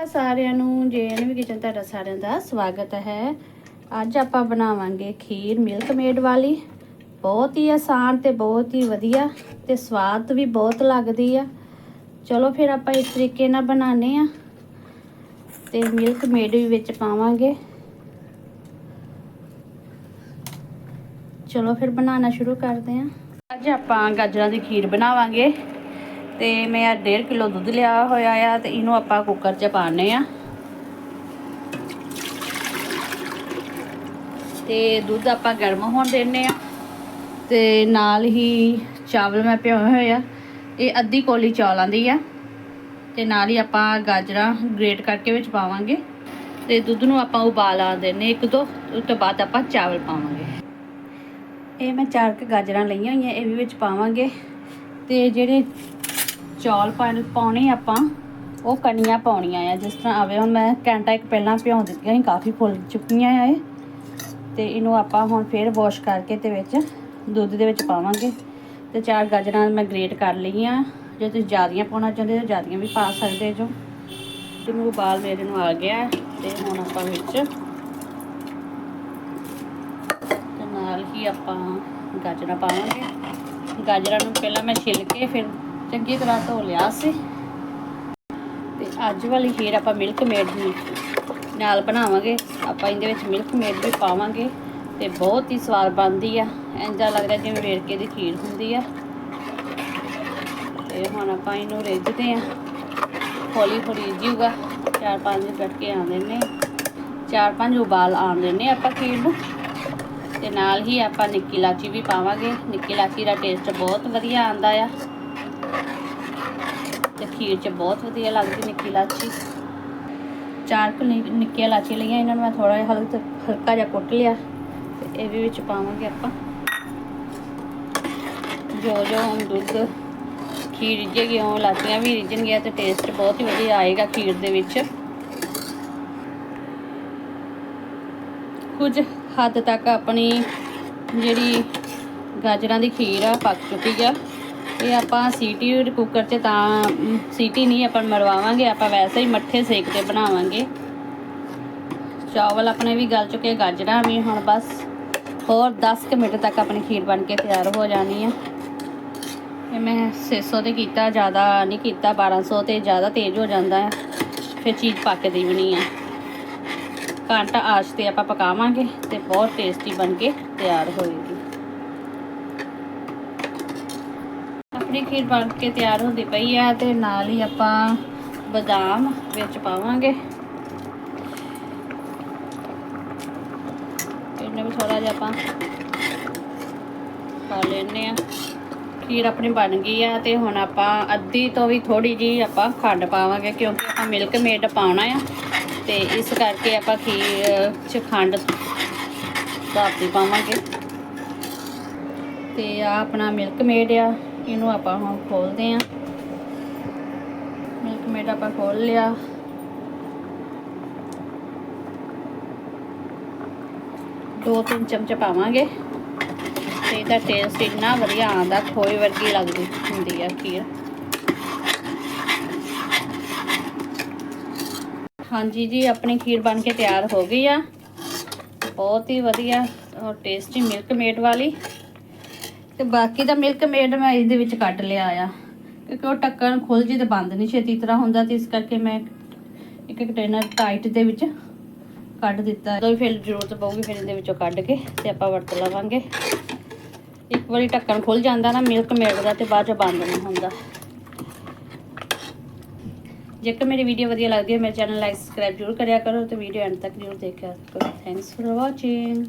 ਸਤਿ ਸਾਰਿਆਂ ਨੂੰ ਜੇਐਨਵੀ ਕਿਚਨ ਤੁਹਾਡਾ ਸਾਰਿਆਂ ਦਾ ਸਵਾਗਤ ਹੈ। ਅੱਜ ਆਪਾਂ ਬਣਾਵਾਂਗੇ ਖੀਰ ਮਿਲਕ ਮੇਡ ਵਾਲੀ। ਬਹੁਤ ਹੀ ਆਸਾਨ ਤੇ ਬਹੁਤ ਹੀ ਵਧੀਆ ਤੇ ਸਵਾਦ ਵੀ ਬਹੁਤ ਲੱਗਦੀ ਆ। ਚਲੋ ਫਿਰ ਆਪਾਂ ਇਸ ਤਰੀਕੇ ਨਾਲ ਬਣਾਉਂਦੇ ਆ ਤੇ ਮਿਲਕ ਮੇਡ ਵੀ ਵਿੱਚ ਪਾਵਾਂਗੇ। ਚਲੋ ਫਿਰ ਬਣਾਉਣਾ ਸ਼ੁਰੂ ਕਰਦੇ ਆ ਅੱਜ ਆਪਾਂ ਗਾਜਰਾਂ ਦੀ ਖੀਰ ਬਣਾਵਾਂਗੇ। ਤੇ ਮੈਂ 1.5 ਕਿਲੋ ਦੁੱਧ ਲਿਆ ਹੋਇਆ ਆ ਤੇ ਇਹਨੂੰ ਆਪਾਂ ਕੁੱਕਰ 'ਚ ਪਾਣੇ ਆ। ਤੇ ਦੁੱਧ ਆਪਾਂ ਗਰਮ ਹੋਣ ਦੇਣੇ ਆ। ਤੇ ਨਾਲ ਹੀ ਚਾਵਲ ਮੈਂ ਭਿਓਏ ਹੋਏ ਆ। ਇਹ ਅੱਧੀ ਕੋਲੀ ਚੌਲਾਂ ਦੀ ਆ। ਤੇ ਨਾਲ ਹੀ ਆਪਾਂ ਗਾਜਰਾਂ ਗ੍ਰੇਟ ਕਰਕੇ ਵਿੱਚ ਪਾਵਾਂਗੇ। ਤੇ ਦੁੱਧ ਨੂੰ ਆਪਾਂ ਉਬਾਲ ਆ ਦੇਣੇ ਇੱਕ ਦੋ, ਉਸ ਤੋਂ ਬਾਅਦ ਆਪਾਂ ਚਾਵਲ ਪਾਵਾਂਗੇ। ਇਹ ਮੈਂ ਚਾਰ ਕ ਗਾਜਰਾਂ ਲਈਆਂ ਹੋਈਆਂ, ਇਹ ਵੀ ਵਿੱਚ ਪਾਵਾਂਗੇ। ਤੇ ਜਿਹੜੇ ਚੌਲ ਪਾਣ ਪਾਉਣੇ ਆਪਾਂ। ਉਹ ਕਣੀਆਂ ਪਾਉਣੀਆਂ ਆ, ਜਿਸ ਤਰ੍ਹਾਂ ਆਵੇ। ਹੁਣ ਮੈਂ ਘੰਟਾ ਇੱਕ ਪਹਿਲਾਂ ਭਿਉਂ ਦਿੱਤੀਆਂ ਸੀ, ਕਾਫੀ ਫੁੱਲ ਚੁੱਕੀਆਂ ਆ ਇਹ। ਤੇ ਇਹਨੂੰ ਆਪਾਂ ਹੁਣ ਫੇਰ ਵਾਸ਼ ਕਰਕੇ ਤੇ ਵਿੱਚ ਦੁੱਧ ਦੇ ਵਿੱਚ ਪਾਵਾਂਗੇ। ਤੇ ਚਾਰ ਗਾਜਰਾਂ ਮੈਂ ਗ੍ਰੇਟ ਕਰ ਲਈਆਂ। ਜੇ ਤੁਸੀਂ ਜ਼ਿਆਦੀਆਂ ਪਾਉਣਾ ਚਾਹੁੰਦੇ ਹੋ, ਜ਼ਿਆਦੀਆਂ ਵੀ ਪਾ ਸਕਦੇ ਜੋ। ਤੇ ਮੈਨੂੰ ਉਬਾਲ ਮੇਰੇ ਨੂੰ ਆ ਗਿਆ। ਤੇ ਹੁਣ ਆਪਾਂ ਵਿੱਚ ਤੇ ਨਾਲ ਹੀ ਆਪਾਂ ਗਾਜਰਾਂ ਪਾਵਾਂਗੇ। ਗਾਜਰਾਂ ਨੂੰ ਪਹਿਲਾਂ ਮੈਂ ਛਿੱਲ ਕੇ ਫਿਰ ਚੰਗੀ ਤਰ੍ਹਾਂ ਧੋ ਲਿਆ ਸੀ। ਤੇ ਅੱਜ ਵਾਲੀ ਖੀਰ ਆਪਾਂ ਮਿਲਕ ਮੇਡ ਦੀ ਨਾਲ ਬਣਾਵਾਂਗੇ। ਆਪਾਂ ਇਹਦੇ ਵਿੱਚ ਮਿਲਕ ਮੇਡ ਵੀ ਪਾਵਾਂਗੇ ਤੇ ਬਹੁਤ ਹੀ ਸਵਾਦ ਬਣਦੀ ਆ। ਇੰਜਾ ਲੱਗਦਾ ਜਿਵੇਂ ਵੇਰਕੇ ਦੀ ਖੀਰ ਹੁੰਦੀ ਆ। ਤੇ ਹੁਣ ਆਪਾਂ ਇਹਨੂੰ ਰਿੱਝਦੇ ਆ। ਹੌਲੀ ਹੌਲੀ ਰਿੱਝੂਗਾ। ਚਾਰ ਪੰਜ ਕੱਟ ਕੇ ਆਉਂਦੇ ਨੇ ਚਾਰ ਪੰਜ ਉਬਾਲ ਆਉਂਦੇ ਨੇ ਆਪਾਂ ਖੀਰ ਨੂੰ। ਤੇ ਨਾਲ ਹੀ ਆਪਾਂ ਨਿੱਕੀ ਇਲਾਚੀ ਵੀ ਪਾਵਾਂਗੇ। ਨਿੱਕੀ ਇਲਾਚੀ ਦਾ ਟੇਸਟ ਬਹੁਤ ਵਧੀਆ ਆਉਂਦਾ ਆ। ਤੇ ਖੀਰ 'ਚ ਬਹੁਤ ਵਧੀਆ ਲੱਗਦੀ ਨਿੱਕੀ ਇਲਾਚੀ। ਚਾਰ ਕੁ ਨਿ- ਨਿੱਕੀਆਂ ਇਲਾਚੀ ਲਈਆਂ ਇਹਨਾਂ ਨੂੰ, ਮੈਂ ਥੋੜਾ ਜਿਹਾ ਹਲਕਾ ਹਲਕਾ ਜਿਹਾ ਕੁੱਟ ਲਿਆ ਤੇ ਇਹ ਵੀ ਵਿੱਚ ਪਾਵਾਂਗੇ ਆਪਾਂ। ਜੋ ਜੋ ਹੁਣ ਦੁੱਧ, ਖੀਰ ਰਿੱਝੇਗੀ ਉਹ ਇਲਾਚੀਆਂ ਵੀ ਰਿੱਝਣਗੀਆਂ ਤੇ ਟੇਸਟ ਬਹੁਤ ਹੀ ਵਧੀਆ ਆਏਗਾ ਖੀਰ ਦੇ ਵਿੱਚ। ਕੁਝ ਹੱਦ ਤੱਕ ਆਪਣੀ ਜਿਹੜੀ ਗਾਜਰਾਂ ਦੀ ਖੀਰ ਆ, ਪੱਕ ਚੁੱਕੀ ਆ। ਇਹ ਆਪਾਂ ਸੀਟੀ ਕੁੱਕਰ 'ਚ ਤਾਂ ਸੀਟੀ ਨਹੀਂ ਆਪਾਂ ਮਰਵਾਵਾਂਗੇ, ਆਪਾਂ ਵੈਸੇ ਹੀ ਮੱਠੇ ਸੇਕ ਤੇ ਬਣਾਵਾਂਗੇ। ਚਾਵਲ ਆਪਣੇ ਵੀ ਗਲ ਚੁੱਕੇ, ਗਾਜਰਾਂ ਵੀ ਹੁਣ ਬਸ। ਹੋਰ 10 ਕੁ ਮਿੰਟ ਤੱਕ ਆਪਣੀ ਖੀਰ ਬਣ ਕੇ ਤਿਆਰ ਹੋ ਜਾਣੀ ਆ। ਇਹ ਮੈਂ 600 ਤੇ ਕੀਤਾ, ਜ਼ਿਆਦਾ ਨਹੀਂ ਕੀਤਾ 1200 ਤੇ ਜ਼ਿਆਦਾ ਤੇਜ਼ ਹੋ ਜਾਂਦਾ ਹੈ ਫਿਰ ਚੀਜ਼ ਪੱਕਦੀ ਵੀ ਨਹੀਂ ਆ। ਘੰਟਾ ਆਚ ਤੇ ਆਪਾਂ ਪਕਾਵਾਂਗੇ ਤੇ ਬਹੁਤ ਟੇਸਟੀ ਬਣ ਕੇ ਤਿਆਰ ਹੋਏਗੀ। ਆਪਣੀ ਖੀਰ ਬਣ ਕੇ ਤਿਆਰ ਹੁੰਦੀ ਪਈ ਆ ਤੇ ਨਾਲ ਹੀ ਆਪਾਂ ਬਦਾਮ ਵਿੱਚ ਪਾਵਾਂਗੇ। ਇਹਨੇ ਵੀ ਥੋੜਾ ਜਿਹਾ ਆਪਾਂ ਪਾ ਲੈਣੇ ਆ ਖੀਰ ਆਪਣੀ ਬਣ ਗਈ ਆ ਤੇ ਹੁਣ ਆਪਾਂ ਅੱਧੀ ਤੋਂ ਵੀ ਥੋੜੀ ਜੀ ਆਪਾਂ ਖੰਡ ਪਾਵਾਂਗੇ ਕਿਉਂਕਿ ਆਪਾਂ ਮਿਲਕ ਮੇਡ ਪਾਉਣਾ ਆ। ਤੇ ਇਸ ਕਰਕੇ ਆਪਾਂ ਖੀਰ ਚ ਖੰਡ ਦਾਤੀ ਪਾਵਾਂਗੇ। ਤੇ ਆ ਆਪਣਾ ਮਿਲਕ ਮੇਡ ਆ। ਇਹਨੂੰ ਆਪਾਂ ਹੁਣ ਖੋਲਦੇ ਆ ਮਿਲਕ ਮੇਡ ਆਪਾਂ ਖੋਲ ਲਿਆ। ਦੋ ਤਿੰਨ ਚਮਚ ਪਾਵਾਂਗੇ। ਤੇ ਇਹਦਾ ਟੇਸਟ ਇੰਨਾ ਵਧੀਆ ਆਉਂਦਾ, ਖੋਏ ਵਰਗੀ ਲੱਗਦੀ ਹੁੰਦੀ ਆ ਖੀਰ। ਹਾਂਜੀ ਜੀ, ਆਪਣੀ ਖੀਰ ਬਣ ਕੇ ਤਿਆਰ ਹੋ ਗਈ ਆ। ਬਹੁਤ ਹੀ ਵਧੀਆ ਔਰ ਟੇਸਟੀ ਮਿਲਕ ਮੇਡ ਵਾਲੀ। ਤੇ ਬਾਕੀ ਦਾ ਮਿਲਕ ਮੇਡ ਮੈਂ ਇਹਦੇ ਵਿੱਚ ਕੱਢ ਲਿਆ ਆ। ਕਿਉਂਕਿ ਉਹ ਟੱਕਣ ਖੁੱਲ ਜੀ ਤੇ ਬੰਦ ਨਹੀਂ ਛੇਤੀ ਤਰ੍ਹਾਂ ਹੁੰਦਾ ਤੇ ਇਸ ਕਰਕੇ ਮੈਂ ਇੱਕ ਕੰਟੇਨਰ ਟਾਈਟ ਦੇ ਵਿੱਚ ਕੱਢ ਦਿੱਤਾ। ਜਦੋਂ ਫਿਰ ਜ਼ਰੂਰਤ ਪਊਗੀ ਫਿਰ ਇਹਦੇ ਵਿੱਚੋਂ ਕੱਢ ਕੇ ਤੇ ਆਪਾਂ ਵਰਤ ਲਵਾਂਗੇ। ਇੱਕ ਵਾਰੀ ਢੱਕਣ ਖੁੱਲ ਜਾਂਦਾ ਨਾ ਮਿਲਕ ਮੇਡ ਦਾ ਤੇ ਬਾਅਦ ਚ ਬੰਦ ਨਹੀਂ ਹੁੰਦਾ। ਜੇਕਰ ਮੇਰੀ ਵੀਡੀਓ ਵਧੀਆ ਲੱਗਦੀ ਹੈ, ਮੇਰੇ ਚੈਨਲ ਲਾਈਕ ਸਬਸਕ੍ਰਾਈਬ ਜ਼ਰੂਰ ਕਰਿਆ ਕਰੋ ਤੇ ਵੀਡੀਓ ਐਂਡ ਤੱਕ ਜ਼ਰੂਰ ਦੇਖਿਆ ਕਰੋ। Thanks for watching